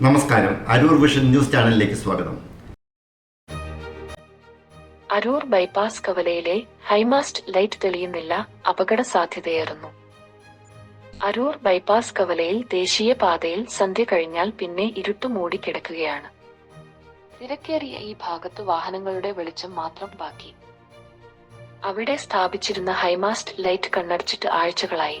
നമസ്കാരം. Aroor vision news ചാനലിലേക്ക് സ്വാഗതം. അരൂർ ബൈപ്പാസ് കവലയിലെ ഹൈമാസ്റ്റ് ലൈറ്റ് തെളിയുന്നില്ല അപകട സാധ്യതയേറുന്നു. അരൂർ ബൈപ്പാസ് കവലയിൽ ദേശീയ പാതയിൽ സന്ധ്യ കഴിഞ്ഞാൽ പിന്നെ ഇരുട്ട് മൂടിക്കിടക്കുകയാണ് തിരക്കേറിയ ഈ ഭാഗത്ത് വാഹനങ്ങളുടെ വെളിച്ചം മാത്രം ബാക്കി. അവിടെ സ്ഥാപിച്ചിരുന്ന ഹൈമാസ്റ്റ് ലൈറ്റ് കണ്ണടച്ചിട്ട് ആഴ്ചകളായി.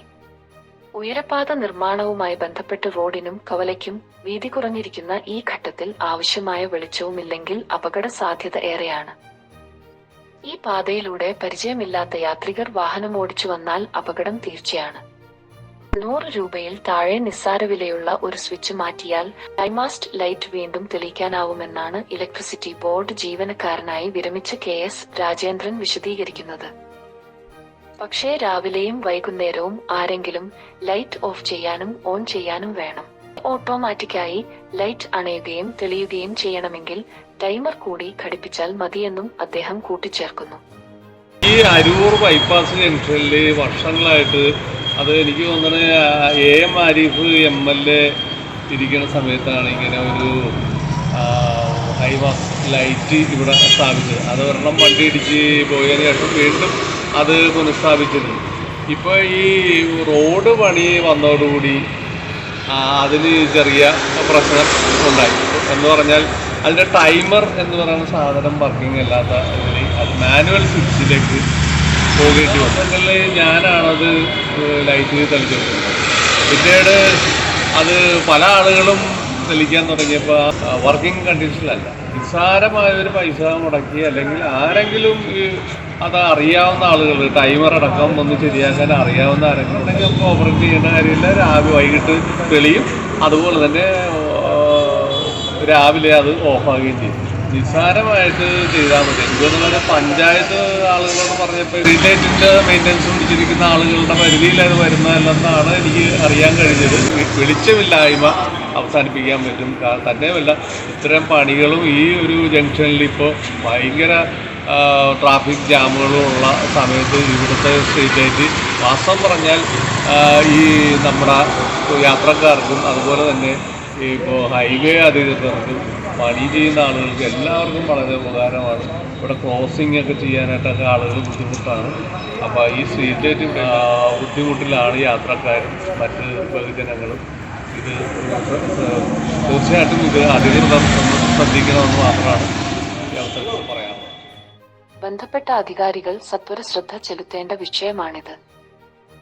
ഉയരപാത നിർമ്മാണവുമായി ബന്ധപ്പെട്ട് റോഡിനും കവലയ്ക്കും വീതി കുറഞ്ഞിരിക്കുന്ന ഈ ഘട്ടത്തിൽ ആവശ്യമായ വെളിച്ചവുമില്ലെങ്കിൽ അപകട സാധ്യത ഏറെയാണ്. ഈ പാതയിലൂടെ പരിചയമില്ലാത്ത യാത്രികർ വാഹനം ഓടിച്ചു വന്നാൽ അപകടം തീർച്ചയാണ്. നൂറ് രൂപയിൽ താഴെ നിസ്സാര വിലയുള്ള ഒരു സ്വിച്ച് മാറ്റിയാൽ ടൈമാസ്റ്റ് ലൈറ്റ് വീണ്ടും തെളിയിക്കാനാവുമെന്നാണ് ഇലക്ട്രിസിറ്റി ബോർഡ് ജീവനക്കാരനായി വിരമിച്ച കെ എസ് രാജേന്ദ്രൻ വിശദീകരിക്കുന്നത്. പക്ഷേ രാവിലെയും വൈകുന്നേരവും ആരെങ്കിലും ലൈറ്റ് ഓഫ് ചെയ്യാനും ഓൺ ചെയ്യാനും വേണം. ഓട്ടോമാറ്റിക്കായി ലൈറ്റ് അണയുകയും തെളിയുകയും ചെയ്യണമെങ്കിൽ ടൈമർ കൂടി ഘടിപ്പിച്ചാൽ മതിയെന്നും അദ്ദേഹം കൂട്ടിച്ചേർക്കുന്നു. ഈ അരൂർ ബൈപ്പാസ് ജംഗ്ഷനിൽ വർഷങ്ങളായിട്ട് അത് എനിക്ക് തോന്നുന്നത് A. M. Arif M. L. A ഇരിക്കുന്ന സമയത്താണ് ഇങ്ങനെ ഒരു ഹൈവാസ് ലൈറ്റ് ഇവിടെ സ്ഥാപിച്ചത്. അത് ഒരെണ്ണം വണ്ടി ഇടിച്ച് പോയതിന് ശേഷം വീണ്ടും അത് പുനഃസ്ഥാപിച്ചിരുന്നു ഇപ്പോൾ ഈ റോഡ് പണി വന്നതോടുകൂടി അതിന് ചെറിയ പ്രശ്നം ഉണ്ടായി. എന്ന് പറഞ്ഞാൽ അതിന്റെ ടൈമർ എന്ന് പറയുന്ന സാധനം വർക്കിംഗ് അല്ലാത്ത അത് മാനുവൽ സ്വിച്ചിലേക്ക് പോകേണ്ടി വന്നു. ഞാനാണത് ലൈറ്റ് തെളിച്ചിട്ടുണ്ട് പിന്നീട് അത് പല ആളുകളും തെളിക്കാൻ തുടങ്ങിയപ്പോൾ വർക്കിംഗ് കണ്ടീഷനിലല്ല. നിസ്സാരമായ ഒരു പൈസ മുടക്കി അല്ലെങ്കിൽ ആരെങ്കിലും ഈ അത് അറിയാവുന്ന ആളുകൾ ടൈമർ അടക്കം ഒന്ന് ശരിയാക്കാൻ അറിയാവുന്ന ആരെങ്കിലും ഉണ്ടെങ്കിൽ നമുക്ക് ഓപ്പറേറ്റ് ചെയ്യേണ്ട കാര്യമില്ല. രാവിലെ വൈകിട്ട് തെളിയും. അതുപോലെ തന്നെ രാവിലെ അത് ഓഫാകുകയും ചെയ്യും. നിസ്സാരമായിട്ട് ചെയ്താൽ മതി. എനിക്ക് പറഞ്ഞാൽ പഞ്ചായത്ത് ആളുകളോട് പറഞ്ഞപ്പോൾ റിലേറ്റിന്റെ മെയിന്റനൻസ് പിടിച്ചിരിക്കുന്ന ആളുകളുടെ പരിധിയിൽ അത് വരുന്നതല്ലെന്നാണ് എനിക്ക് അറിയാൻ കഴിഞ്ഞത്. വെളിച്ചമില്ലായ്മ അവസാനിപ്പിക്കാൻ പറ്റും. തന്നെയുമല്ല ഇത്തരം പണികളും ഈ ഒരു ജംഗ്ഷനിൽ ഇപ്പോൾ ഭയങ്കര ട്രാഫിക് ജാമുകളും ഉള്ള സമയത്ത് ഇവിടുത്തെ സ്ട്രീറ്റ് ലൈറ്റ് വാസ്തവം പറഞ്ഞാൽ ഈ നമ്മുടെ യാത്രക്കാർക്കും അതുപോലെ തന്നെ ഇപ്പോൾ ഹൈവേ അധികൃതർക്കും പണി ചെയ്യുന്ന ആളുകൾക്ക് എല്ലാവർക്കും വളരെ ഉപകാരമാണ്. ഇവിടെ ക്രോസിംഗ് ഒക്കെ ചെയ്യാനായിട്ടൊക്കെ ആളുകൾ ബുദ്ധിമുട്ടാണ്. അപ്പോൾ ഈ സ്ട്രീറ്റ് ലൈറ്റ് ബുദ്ധിമുട്ടിലാണ് യാത്രക്കാരും മറ്റ് ബഹുജനങ്ങളും ഇത് തീർച്ചയായിട്ടും ഇത് ഒന്ന് ശ്രദ്ധിക്കണമെന്ന് മാത്രമാണ് ബന്ധപ്പെട്ട അധികാരികൾ സത്വര ശ്രദ്ധ ചെലുത്തേണ്ട വിഷയമാണിത്.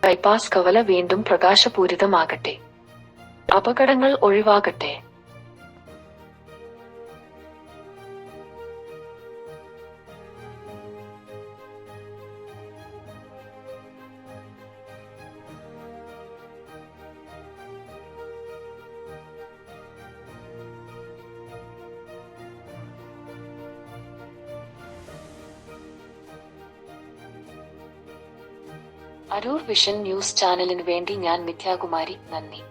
ബൈപ്പാസ് കവല വീണ്ടും പ്രകാശപൂരിതമാകട്ടെ. അപകടങ്ങൾ ഒഴിവാകട്ടെ. അരൂർ വിഷൻ ന്യൂസ് ചാനലിനു വേണ്ടി ഞാൻ മിഥ്യാകുമാരി. നന്ദി.